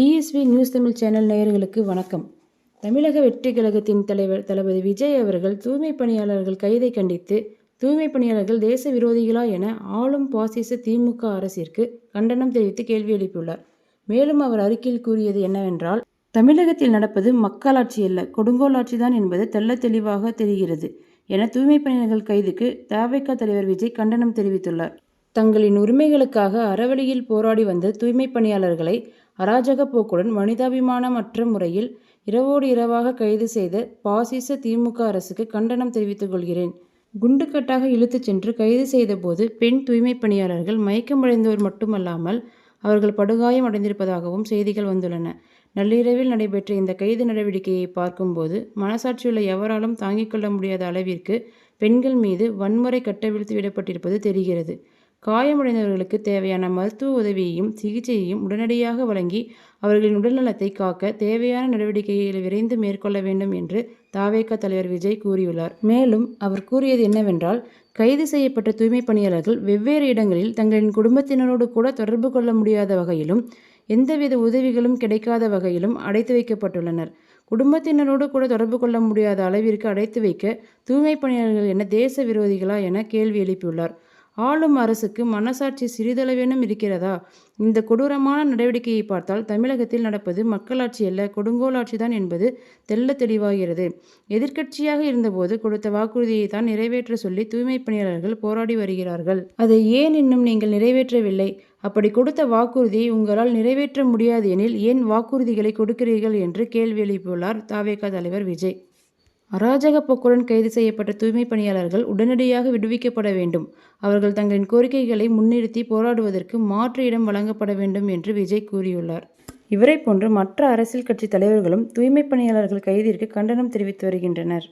PSV news Tamil channel நேயர்களுக்கு வணக்கம். தமிழக வெற்றி கழகத்தின் தலைவர் தளபதி விஜய் அவர்கள் தூய்மை பணியாளர்கள் கைதை கண்டித்து தூய்மை பணியாளர்கள் தேச விரோதிகளா என ஆளும் பாசிச திமுக அரசிற்கு கண்டனம் தெரிவித்து கேள்வி எழுப்பியுள்ளார். மேலும் அவர் அறிக்கையில் கூறியது என்னவென்றால் தமிழகத்தில் நடப்பது மக்களாட்சி அல்ல கொடுங்கோலாட்சி தான் என்பது தெள்ளத் தெளிவாக தெரிகிறது என தூய்மை பணியாளர்கள் கைதுக்கு தவிக தலைவர் விஜய் கண்டனம் தெரிவித்துள்ளார். தங்களின் உரிமைகளுக்காக அறவழியில் போராடி வந்த தூய்மை பணியாளர்களை அராஜக போக்குடன் மனிதாபிமானமற்ற முறையில் இரவோடு இரவாக கைது செய்த பாசிச திமுக அரசுக்கு கண்டனம் தெரிவித்துக் கொள்கிறேன். குண்டுக்கட்டாக இழுத்துச் சென்று கைது செய்தபோது பெண் தூய்மை பணியாளர்கள் மயக்கமடைந்தோர் மட்டுமல்லாமல் அவர்கள் படுகாயம் அடைந்திருப்பதாகவும் செய்திகள் வந்துள்ளன. நள்ளிரவில் நடைபெற்ற இந்த கைது நடவடிக்கையை பார்க்கும்போது மனசாட்சியுள்ள எவராலும் தாங்கிக் கொள்ள முடியாத அளவிற்கு பெண்கள் மீது வன்முறை கட்டவிழ்த்து விடப்பட்டிருப்பது தெரிகிறது. காயமடைந்தவர்களுக்கு தேவையான மருத்துவ உதவியையும் சிகிச்சையையும் உடனடியாக வழங்கி அவர்களின் உடல்நலத்தை காக்க தேவையான நடவடிக்கைகளை விரைந்து மேற்கொள்ள வேண்டும் என்று தாவேக தலைவர் விஜய் கூறியுள்ளார். மேலும் அவர் கூறியது என்னவென்றால் கைது செய்யப்பட்ட தூய்மை பணியாளர்கள் வெவ்வேறு இடங்களில் தங்களின் குடும்பத்தினரோடு கூட தொடர்பு கொள்ள முடியாத வகையிலும் எந்தவித உதவிகளும் கிடைக்காத வகையிலும் அடைத்து வைக்கப்பட்டுள்ளனர். குடும்பத்தினரோடு கூட தொடர்பு கொள்ள முடியாத அளவிற்கு அடைத்து வைக்க தூய்மை பணியாளர்கள் என தேச விரோதிகளா என கேள்வி எழுப்பியுள்ளார். ஆளும் அரசுக்கு மனசாட்சி சிறிதளவேனும் இருக்கிறதா? இந்த கொடூரமான நடவடிக்கையை பார்த்தால் தமிழகத்தில் நடப்பது மக்களாட்சி அல்ல கொடுங்கோலாட்சி தான் என்பது தெல்ல தெளிவாகிறது. எதிர்க்கட்சியாக இருந்தபோது கொடுத்த வாக்குறுதியை தான் நிறைவேற்ற சொல்லி தூய்மை பணியாளர்கள் போராடி வருகிறார்கள். அதை ஏன் இன்னும் நீங்கள் நிறைவேற்றவில்லை? அப்படி கொடுத்த வாக்குறுதியை உங்களால் நிறைவேற்ற முடியாது எனில் ஏன் வாக்குறுதிகளை கொடுக்கிறீர்கள் என்று கேள்வி எழுப்பியுள்ளார் தாவேக தலைவர் விஜய். அராஜக போக்குடன் கைது செய்யப்பட்ட தூய்மை பணியாளர்கள் உடனடியாக விடுவிக்கப்பட வேண்டும். அவர்கள் தங்களின் கோரிக்கைகளை முன்னிறுத்தி போராடுவதற்கு மாற்று இடம் வழங்கப்பட வேண்டும் என்று விஜய் கூறியுள்ளார். இவரை போன்று மற்ற அரசியல் கட்சி தலைவர்களும் தூய்மை பணியாளர்கள் கைதிற்கு கண்டனம் தெரிவித்து வருகின்றனர்.